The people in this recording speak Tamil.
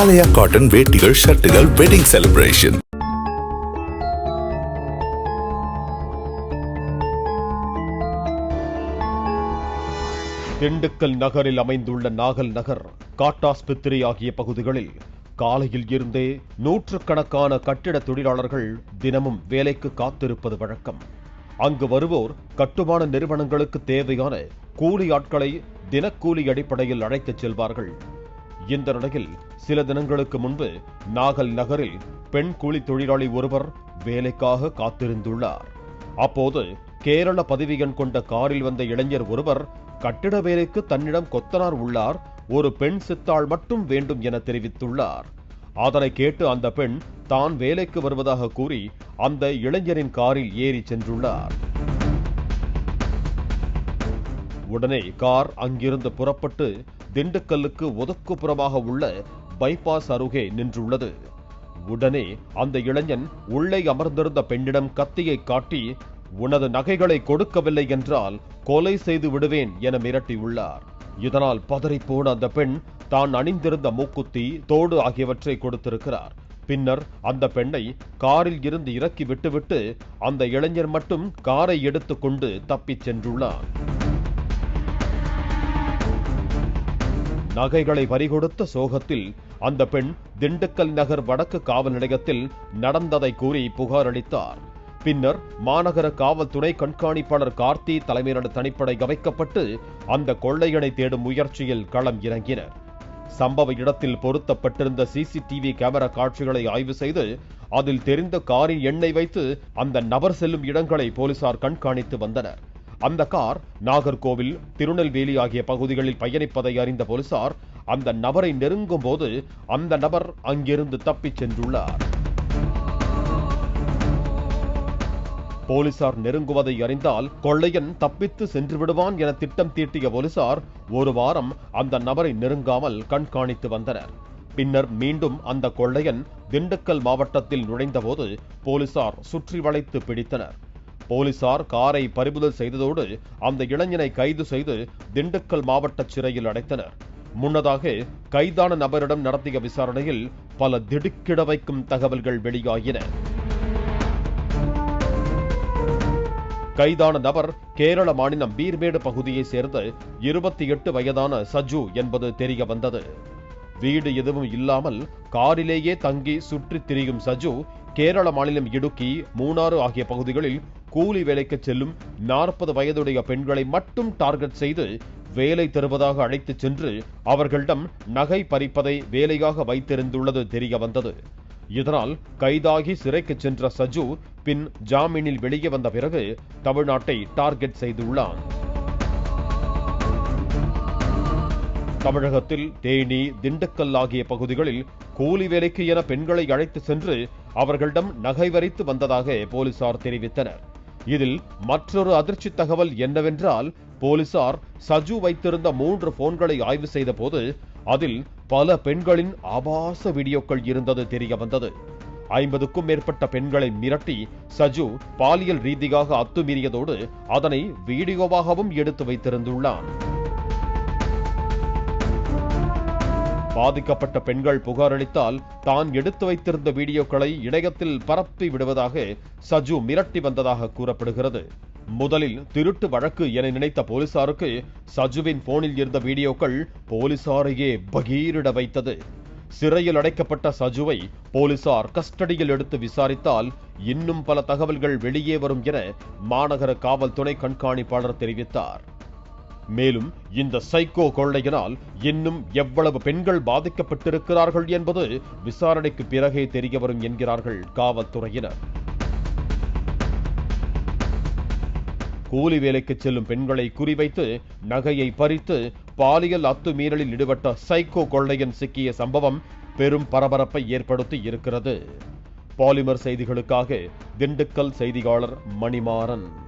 ஆலயா காட்டன் வேட்டிகள் ஷர்ட்டுகள் வெட்டிங் செலிப்ரேஷன் திண்டுக்கல் நகரில் அமைந்துள்ள நாகல் நகர் காட்டாஸ்பத்திரி ஆகிய பகுதிகளில் காலையில் இருந்தே நூற்றுக்கணக்கான கட்டிட தொழிலாளர்கள் தினமும் வேலைக்கு காத்திருப்பது வழக்கம். அங்கு வருவோர் கட்டுமான நிறுவனங்களுக்கு தேவையான கூலி ஆட்களை தினக்கூலி அடிப்படையில் அழைத்துச் செல்வார்கள். இந்த நிலையில் சில தினங்களுக்கு முன்பு நாகல் நகரில் பெண் கூலி தொழிலாளி ஒருவர் வேலைக்காக காத்திருந்துள்ளார். அப்போது கேரள பதவி எண் கொண்ட காரில் வந்த இளைஞர் ஒருவர் கட்டிட வேலைக்கு தன்னிடம் கொத்தனார் உள்ளார் ஒரு பெண் சித்தாள் மட்டும் வேண்டும் என தெரிவித்துள்ளார். அதனை கேட்டு அந்த பெண் தான் வேலைக்கு வருவதாக கூறி அந்த இளைஞரின் காரில் ஏறி சென்றுள்ளார். உடனே கார் அங்கிருந்து புறப்பட்டு திண்டுக்கல்லுக்கு ஒதுக்குப்புறமாக உள்ள பைபாஸ் அருகே நின்றுள்ளது. உடனே அந்த இளைஞன் உள்ளே அமர்ந்திருந்த பெண்ணிடம் கத்தியை காட்டி உனது நகைகளை கொடுக்கவில்லை என்றால் கொலை செய்து விடுவேன் என மிரட்டியுள்ளார். இதனால் பதறிப்போன அந்த பெண் தான் அணிந்திருந்த மூக்குத்தி தோடு ஆகியவற்றை கொடுத்திருக்கிறார். பின்னர் அந்த பெண்ணை காரில் இருந்து இறக்கி விட்டுவிட்டு அந்த இளைஞர் மட்டும் காரை எடுத்துக்கொண்டு தப்பிச் சென்றுள்ளார் நகைகளை பறிகொடுத்த சோகத்தில் அந்த பெண் திண்டுக்கல் நகர் வடக்கு காவல் நிலையத்தில் நடந்ததை கூறி புகார் அளித்தார். பின்னர் மாநகர காவல் துணை கண்காணிப்பாளர் கார்த்தி தலைமையிலான தனிப்படை அமைக்கப்பட்டு அந்த கொள்ளையனை தேடும் முயற்சியில் களம் இறங்கினர். சம்பவ இடத்தில் பொருத்தப்பட்டிருந்த சிசிடிவி கேமரா காட்சிகளை ஆய்வு செய்து அதில் தெரிந்த காரின் எண்ணை வைத்து அந்த நபர் செல்லும் இடங்களை போலீசார் கண்காணித்து வந்தனர். அந்த கார் நாகர்கோவில் திருநெல்வேலி ஆகிய பகுதிகளில் பயணிப்பதை அறிந்த போலீசார் அந்த நபரை நெருங்கும் போது அந்த நபர் அங்கிருந்து தப்பிச் சென்றுள்ளார். போலீசார் நெருங்குவதை அறிந்தால் கொள்ளையன் தப்பித்து சென்று விடுவான் என திட்டம் தீட்டிய போலீசார் ஒரு வாரம் அந்த நபரை நெருங்காமல் கண்காணித்து வந்தனர். பின்னர் மீண்டும் அந்த கொள்ளையன் திண்டுக்கல் மாவட்டத்தில் நுழைந்தபோது போலீசார் சுற்றி வளைத்து பிடித்தனர். போலீசார் காரை பறிமுதல் செய்ததோடு அந்த இளைஞனை கைது செய்து திண்டுக்கல் மாவட்ட சிறையில் அடைத்தனர். முன்னதாக கைதான நபரிடம் நடத்திய விசாரணையில் பல திடுக்கிட வைக்கும் தகவல்கள் வெளியாகின கைதான நபர் கேரள மாநிலம் பீர்மேடு பகுதியைச் சேர்ந்த இருபத்தி எட்டு வயதான சஜு என்பது தெரிய வந்தது. வீடு எதுவும் இல்லாமல் காரிலேயே தங்கி சுற்றித் திரியும் சஜு கேரள மாநிலம் இடுக்கி மூணாறு ஆகிய பகுதிகளில் கூலி வேலைக்கு செல்லும் நாற்பது வயதுடைய பெண்களை மட்டும் டார்கெட் செய்து வேலை தருவதாக அழைத்துச் சென்று அவர்களிடம் நகை பறிப்பதை வேலையாக வைத்திருந்துள்ளது தெரிய வந்தது. இதனால் கைதாகி சிறைக்கு சென்ற சஜு பின் ஜாமீனில் வெளியே வந்த பிறகு தமிழ்நாட்டை டார்கெட் செய்துள்ளான். தமிழகத்தில் தேனி திண்டுக்கல் ஆகிய பகுதிகளில் கூலி வேலைக்கு என பெண்களை அழைத்து சென்று அவர்களிடம் நகை வரித்து வந்ததாக போலீசார் தெரிவித்தனர். இதில் மற்றொரு அதிர்ச்சி தகவல் என்னவென்றால் போலீசார் சஜு வைத்திருந்த மூன்று போன்களை ஆய்வு செய்த போது அதில் பல பெண்களின் ஆபாச வீடியோக்கள் இருந்தது தெரிய வந்தது ஐம்பதுக்கும் மேற்பட்ட பெண்களை மிரட்டி சஜு பாலியல் ரீதியாக அத்துமீறியதோடு அதனை வீடியோவாகவும் எடுத்து வைத்திருந்துள்ளான். பாதிக்கப்பட்ட பெண்கள் புகார் அளித்தால் தான் எடுத்து வைத்திருந்த வீடியோக்களை இணையத்தில் பரப்பி விடுவதாக சஜு மிரட்டி வந்ததாக கூறப்படுகிறது. முதலில் திருட்டு வழக்கு என நினைத்த போலீசாருக்கு சஜுவின் போனில் இருந்த வீடியோக்கள் போலீசாரையே பகீரிட வைத்தது. சிறையில் அடைக்கப்பட்ட சஜுவை போலீசார் கஸ்டடியில் எடுத்து விசாரித்தால் இன்னும் பல தகவல்கள் வெளியே வரும் என மாநகர காவல் துணை கண்காணிப்பாளர் தெரிவித்தார். மேலும் இந்த சைக்கோ கொள்ளையினால் இன்னும் எவ்வளவு பெண்கள் பாதிக்கப்பட்டிருக்கிறார்கள் என்பது விசாரணைக்கு பிறகே தெரிய வரும் என்கிறார்கள் காவல்துறையினர் கூலி வேலைக்கு செல்லும் பெண்களை குறிவைத்து நகையை பறித்து பாலியல் அத்துமீறலில் ஈடுபட்ட சைக்கோ கொள்ளையன் சிக்கிய சம்பவம் பெரும் பரபரப்பை ஏற்படுத்தி இருக்கிறது பாலிமர் செய்திகளுக்காக திண்டுக்கல் செய்தியாளர் மணிமாறன்.